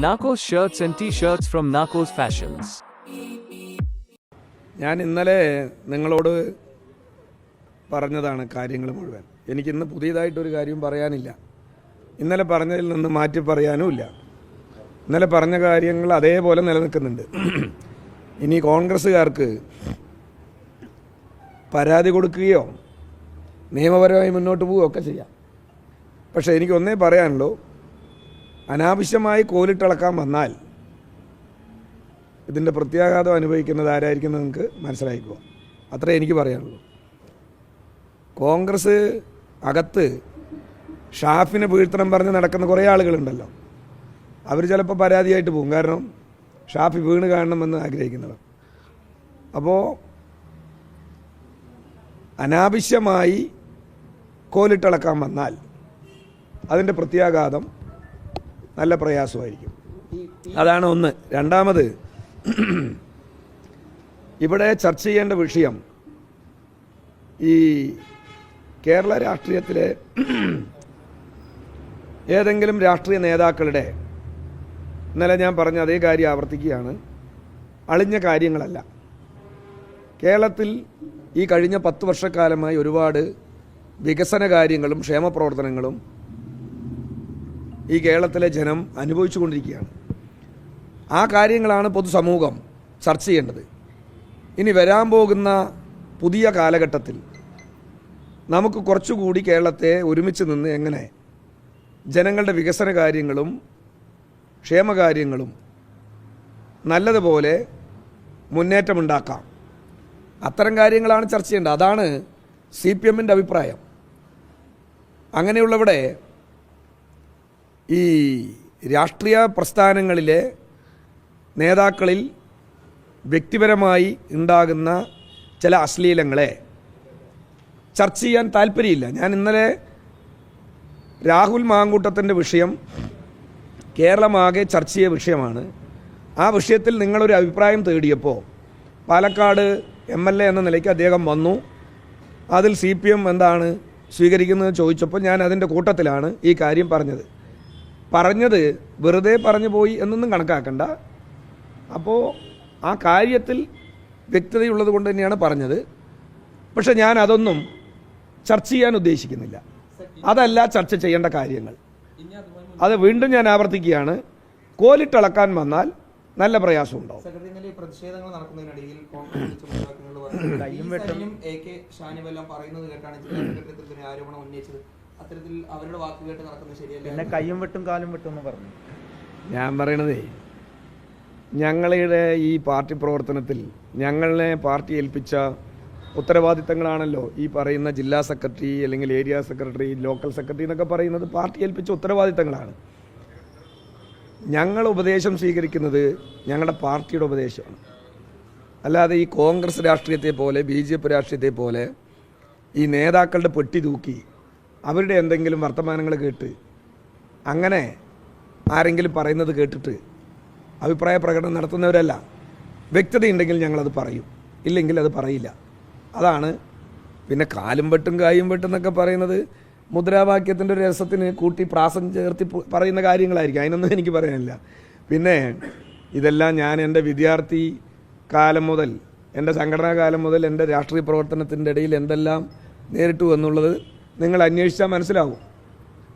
Narcos shirts and t-shirts from Narcos fashions ഞാൻ ഇന്നലെ നിങ്ങളോട് പറഞ്ഞതാണ് കാര്യങ്ങൾ മുഴുവൻ. എനിക്കിന്ന് പുതിയതായിട്ടൊരു കാര്യം പറയാനില്ല. ഇന്നലെ പറഞ്ഞതിൽ നിന്ന് മാറ്റി പറയാനുമില്ല ഇന്നലെ പറഞ്ഞ കാര്യങ്ങൾ അതേപോലെ നിലനിൽക്കുന്നുണ്ട്. ഇനി കോൺഗ്രസ്സുകാർക്ക് പരാതി കൊടുക്കുകയോ നിയമപരമായി മുന്നോട്ട് പോവുകയോ ഒക്കെ ചെയ്യാം. പക്ഷേ എനിക്കൊന്നേ പറയാനുള്ളൂ. അനാവശ്യമായി കോലിട്ടിളക്കാൻ വന്നാൽ ഇതിന്റെ പ്രത്യാഘാതം അനുഭവിക്കുന്നത് ആരായിരിക്കും നിങ്ങൾക്ക് മനസ്സിലായിക്കുക അത്രേ എനിക്ക് പറയാനുള്ളൂ. കോൺഗ്രസ് അകത്ത് ഷാഫിനെ വീഴ്ത്തണം പറഞ്ഞ് നടക്കുന്ന കുറേ ആളുകളുണ്ടല്ലോ. അവർ ചിലപ്പോൾ പരാതിയായിട്ട് പോകും. കാരണം ഷാഫി വീണ് കാണണമെന്ന് ആഗ്രഹിക്കുന്നവർ. അപ്പോൾ അനാവശ്യമായി കോലിട്ടിളക്കാൻ വന്നാൽ അതിന്റെ പ്രത്യാഘാതം നല്ല പ്രയാസമായിരിക്കും. അതാണ് ഒന്ന്. രണ്ടാമത് ഇവിടെ ചർച്ച ചെയ്യേണ്ട വിഷയം ഈ കേരള രാഷ്ട്രീയത്തിലെ ഏതെങ്കിലും രാഷ്ട്രീയ നേതാക്കളുടെ ഇന്നലെ ഞാൻ പറഞ്ഞ അതേ കാര്യം ആവർത്തിക്കുകയാണ് അളിഞ്ഞ കാര്യങ്ങളല്ല. കേരളത്തിൽ ഈ കഴിഞ്ഞ പത്ത് വർഷക്കാലമായി ഒരുപാട് വികസന കാര്യങ്ങളും ക്ഷേമ പ്രവർത്തനങ്ങളും ഈ കേരളത്തിലെ ജനം അനുഭവിച്ചു കൊണ്ടിരിക്കുകയാണ്. ആ കാര്യങ്ങളാണ് പൊതുസമൂഹം ചർച്ച ചെയ്യേണ്ടത്. ഇനി വരാൻ പോകുന്ന പുതിയ കാലഘട്ടത്തിൽ നമുക്ക് കുറച്ചുകൂടി കേരളത്തെ ഒരുമിച്ച് നിന്ന് എങ്ങനെ ജനങ്ങളുടെ വികസന കാര്യങ്ങളും ക്ഷേമകാര്യങ്ങളും നല്ലതുപോലെ മുന്നേറ്റമുണ്ടാക്കാം. അത്തരം കാര്യങ്ങളാണ് ചർച്ച ചെയ്യേണ്ടത്. അതാണ് സി പി എമ്മിന്റെ അഭിപ്രായം. അങ്ങനെയുള്ളവിടെ ഈ രാഷ്ട്രീയ പ്രസ്ഥാനങ്ങളിലെ നേതാക്കളിൽ വ്യക്തിപരമായി ഉണ്ടാകുന്ന ചില അശ്ലീലങ്ങളെ ചർച്ച ചെയ്യാൻ താല്പര്യമില്ല. ഞാൻ ഇന്നലെ രാഹുൽ മാങ്കൂട്ടത്തിന്റെ വിഷയം കേരളമാകെ ചർച്ച ചെയ്ത വിഷയമാണ്. ആ വിഷയത്തിൽ നിങ്ങളൊരു അഭിപ്രായം തേടിയപ്പോൾ പാലക്കാട് എം എൽ എ എന്ന നിലയ്ക്ക് അദ്ദേഹം വന്നു. അതിൽ സി പി എം എന്താണ് സ്വീകരിക്കുന്നത് ചോദിച്ചപ്പോൾ ഞാൻ അതിന്റെ കൂട്ടത്തിലാണ് ഈ കാര്യം പറഞ്ഞത്. പറഞ്ഞത് വെറുതെ പറഞ്ഞു പോയി എന്നൊന്നും കണക്കാക്കണ്ട. അപ്പോൾ ആ കാര്യത്തിൽ വ്യക്തതയുള്ളത് കൊണ്ട് തന്നെയാണ് പറഞ്ഞത്. പക്ഷെ ഞാൻ അതൊന്നും ചർച്ച ചെയ്യാൻ ഉദ്ദേശിക്കുന്നില്ല. അതല്ല ചർച്ച ചെയ്യേണ്ട കാര്യങ്ങൾ. അത് വീണ്ടും ഞാൻ ആവർത്തിക്കുകയാണ്. കോലിട്ടിളക്കാൻ വന്നാൽ നല്ല പ്രയാസം ഉണ്ടാവും പ്രതിഷേധങ്ങൾ അത്തരത്തിൽ അവരുടെ വാക്ക് കേട്ട് നടക്കുന്നത് ശരിയല്ല പിന്നെ കയ്യും വെട്ടും കാലും വെട്ടും എന്ന് പറഞ്ഞു. ഞാൻ പറയണതേ ഞങ്ങളുടെ ഈ പാർട്ടി പ്രവർത്തനത്തിൽ ഞങ്ങളെ പാർട്ടി ഏൽപ്പിച്ച ഉത്തരവാദിത്തങ്ങളാണല്ലോ ഈ പറയുന്ന ജില്ലാ സെക്രട്ടറി അല്ലെങ്കിൽ ഏരിയ സെക്രട്ടറി ലോക്കൽ സെക്രട്ടറി എന്നൊക്കെ പറയുന്നത് പാർട്ടി ഏൽപ്പിച്ച ഉത്തരവാദിത്തങ്ങളാണ്. ഞങ്ങൾ ഉപദേശം സ്വീകരിക്കുന്നത് ഞങ്ങളുടെ പാർട്ടിയുടെ ഉപദേശമാണ്. അല്ലാതെ ഈ കോൺഗ്രസ് രാഷ്ട്രീയത്തെ പോലെ ബി ജെ പി രാഷ്ട്രീയത്തെ പോലെ ഈ നേതാക്കളുടെ പെട്ടി തൂക്കി അവരുടെ എന്തെങ്കിലും വർത്തമാനങ്ങൾ കേട്ട് അങ്ങനെ ആരെങ്കിലും പറയുന്നത് കേട്ടിട്ട് അഭിപ്രായ പ്രകടനം നടത്തുന്നവരല്ല. വ്യക്തതയുണ്ടെങ്കിൽ ഞങ്ങളത് പറയും. ഇല്ലെങ്കിൽ അത് പറയില്ല. അതാണ് പിന്നെ കാലും വെട്ടും കായും വെട്ടും എന്നൊക്കെ പറയുന്നത് മുദ്രാവാക്യത്തിന്റെ ഒരു രസത്തിന് കൂട്ടി പ്രാസം ചേർത്തി പറയുന്ന കാര്യങ്ങളായിരിക്കും. അതിനൊന്നും എനിക്ക് പറയാനില്ല. പിന്നെ ഇതെല്ലാം ഞാൻ എന്റെ വിദ്യാർത്ഥി കാലം മുതൽ എന്റെ സംഘടനാ കാലം മുതൽ എന്റെ രാഷ്ട്രീയ പ്രവർത്തനത്തിന്റെ ഇടയിൽ എന്തെല്ലാം നേരിട്ടു എന്നുള്ളത് നിങ്ങൾ അന്വേഷിച്ചാൽ മനസ്സിലാവും.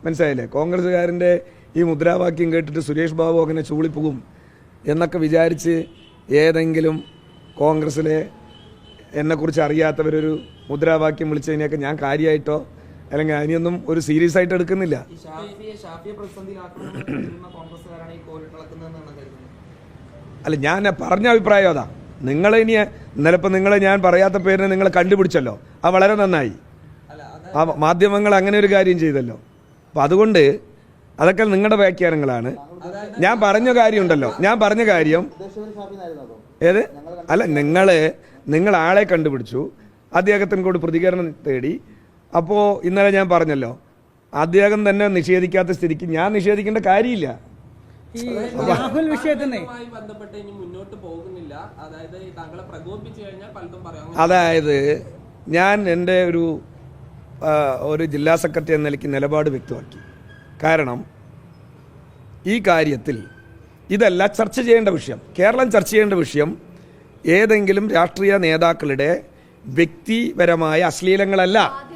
മനസ്സിലായില്ലേ? കോൺഗ്രസ്സുകാരന്റെ ഈ മുദ്രാവാക്യം കേട്ടിട്ട് സുരേഷ് ബാബു അങ്ങനെ ചൂളിപ്പോകും എന്നൊക്കെ വിചാരിച്ച് ഏതെങ്കിലും കോൺഗ്രസ്സിലെ എന്നെക്കുറിച്ച് അറിയാത്തവരൊരു മുദ്രാവാക്യം വിളിച്ചതിനെയൊക്കെ ഞാൻ കാര്യമായിട്ടോ അല്ലെങ്കിൽ അതിനൊന്നും ഒരു സീരിയസ് ആയിട്ട് എടുക്കുന്നില്ല. അല്ല ഞാൻ പറഞ്ഞ അഭിപ്രായം അതാ. നിങ്ങളെ ഇനി ഇന്നലെ നിങ്ങളെ ഞാൻ പറയാത്ത പേരിനെ നിങ്ങൾ കണ്ടുപിടിച്ചല്ലോ. അത് വളരെ നന്നായി. ആ മാധ്യമങ്ങൾ അങ്ങനെ ഒരു കാര്യം ചെയ്തല്ലോ. അപ്പം അതുകൊണ്ട് അതൊക്കെ നിങ്ങളുടെ വ്യാഖ്യാനങ്ങളാണ്. ഞാൻ പറഞ്ഞ കാര്യമുണ്ടല്ലോ ഞാൻ പറഞ്ഞ കാര്യം ഏത്? അല്ല നിങ്ങൾ നിങ്ങൾ ആളെ കണ്ടുപിടിച്ചു. അദ്ദേഹത്തിന് കൂടി പ്രതികരണം തേടി. അപ്പോൾ ഇന്നലെ ഞാൻ പറഞ്ഞല്ലോ അദ്ദേഹം തന്നെ നിഷേധിക്കാത്ത സ്ഥിതിക്ക് ഞാൻ നിഷേധിക്കേണ്ട കാര്യമില്ല. ഈ രാഹുൽ വിഷയത്തിൽ ഇതുമായി ബന്ധപ്പെട്ട് ഇനി മുന്നോട്ട് പോകുന്നില്ല. അതായത് ഞാൻ എന്റെ ഒരു ഒരു ജില്ലാ സെക്രട്ടറി എന്ന നിലയ്ക്ക് നിലപാട് വ്യക്തമാക്കി. കാരണം ഈ കാര്യത്തിൽ ഇതല്ല ചർച്ച ചെയ്യേണ്ട വിഷയം. കേരളം ചർച്ച ചെയ്യേണ്ട വിഷയം ഏതെങ്കിലും രാഷ്ട്രീയ നേതാക്കളുടെ വ്യക്തിപരമായ അശ്ലീലങ്ങളല്ല.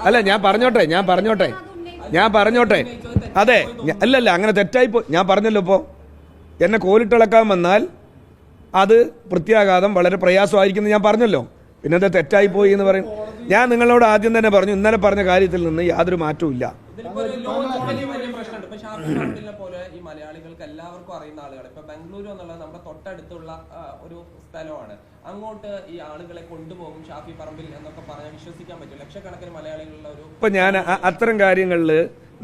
അല്ല ഞാൻ പറഞ്ഞോട്ടെ ഞാൻ പറഞ്ഞോട്ടെ ഞാൻ പറഞ്ഞോട്ടെ. അതെ അല്ലല്ല അങ്ങനെ തെറ്റായി പോ ഞാൻ പറഞ്ഞല്ലോ ഇപ്പോൾ എന്നെ കോലിട്ടിളക്കാൻ വന്നാൽ അത് പ്രത്യാഘാതം വളരെ പ്രയാസമായിരിക്കും ഞാൻ പറഞ്ഞല്ലോ. പിന്നെ അത് തെറ്റായിപ്പോയി എന്ന് പറയും. ഞാൻ നിങ്ങളോട് ആദ്യം തന്നെ പറഞ്ഞു ഇന്നലെ പറഞ്ഞ കാര്യത്തിൽ നിന്ന് യാതൊരു മാറ്റവും ഇല്ല. പോലെ ഈ മലയാളികൾക്ക് എല്ലാവർക്കും അറിയുന്ന ആളുകൾ ഇപ്പൊ ബംഗളൂരു എന്നുള്ളത് നമ്മുടെ തൊട്ടടുത്തുള്ള ഒരു സ്ഥലമാണ്. അങ്ങോട്ട് ഈ ആളുകളെ കൊണ്ടുപോകും ഷാഫി പറമ്പിൽ എന്നൊക്കെ പറഞ്ഞാൽ വിശ്വസിക്കാൻ പറ്റും. ലക്ഷക്കണക്കിന് മലയാളികളുള്ള ഒരു ഇപ്പൊ ഞാൻ അത്തരം കാര്യങ്ങളിൽ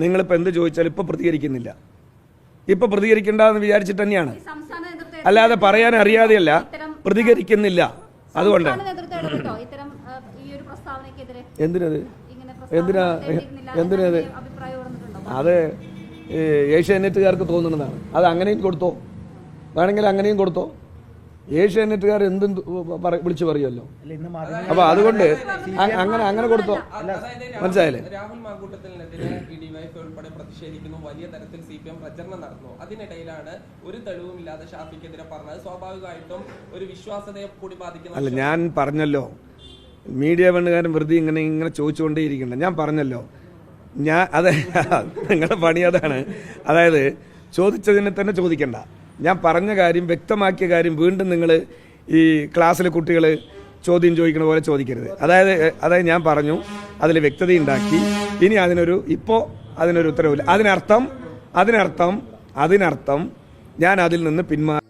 നിങ്ങളിപ്പോൾ എന്ത് ചോദിച്ചാലും ഇപ്പൊ പ്രതികരിക്കുന്നില്ല. ഇപ്പൊ പ്രതികരിക്കണ്ടെന്ന് വിചാരിച്ചിട്ട് തന്നെയാണ്. അല്ലാതെ പറയാൻ അറിയാതെയല്ല പ്രതികരിക്കുന്നില്ല. അതുകൊണ്ട് എന്തിനത്? എന്തിനാ? എന്തിനത്? അത് ഏഷ്യാനെറ്റുകാർക്ക് തോന്നുന്നതാണ്. അത് അങ്ങനെയും കൊടുത്തോ? വേണമെങ്കിൽ അങ്ങനെയും കൊടുത്തോ? ഏഷ്യാനെറ്റുകാർ എന്തും വിളിച്ചു പറയുമല്ലോ. അല്ല ഇന്ന് മാധ്യമ അപ്പൊ അതുകൊണ്ട് അങ്ങനെ അങ്ങനെ കൊടുത്തോ? മനസ്സിലായില്ലേ? രാഹുൽ പ്രതിഷേധിക്കുന്നു. വലിയ തരത്തിൽ സി പി എം പ്രചരണം നടന്നു അതിനിടയിലാണ് ഒരു തെളിവുമില്ലാതെ ഷാഫിക്കെതിരെ പറഞ്ഞത്. സ്വാഭാവികമായിട്ടും ഒരു വിശ്വാസതയെ കൂടി ബാധിക്കുന്ന അല്ല ഞാൻ പറഞ്ഞല്ലോ. മീഡിയ പെണ്ണുകാരൻ വെറുതെ ഇങ്ങനെ ഇങ്ങനെ ചോദിച്ചുകൊണ്ടേയിരിക്കണ്ട. ഞാൻ പറഞ്ഞല്ലോ. ഞാൻ അതെ നിങ്ങളുടെ പണി അതാണ്. അതായത് ചോദിച്ചതിനെ തന്നെ ചോദിക്കണ്ട. ഞാൻ പറഞ്ഞ കാര്യം വ്യക്തമാക്കിയ കാര്യം വീണ്ടും നിങ്ങൾ ഈ ക്ലാസ്സിലെ കുട്ടികൾ ചോദ്യം ചോദിക്കണ പോലെ ചോദിക്കരുത്. അതായത് അതായത് ഞാൻ പറഞ്ഞു അതിൽ വ്യക്തത ഉണ്ടാക്കി. ഇനി അതിനൊരു ഇപ്പോൾ അതിനൊരു ഉത്തരവില്ല. അതിനർത്ഥം അതിനർത്ഥം അതിനർത്ഥം ഞാൻ അതിൽ നിന്ന് പിന്മാ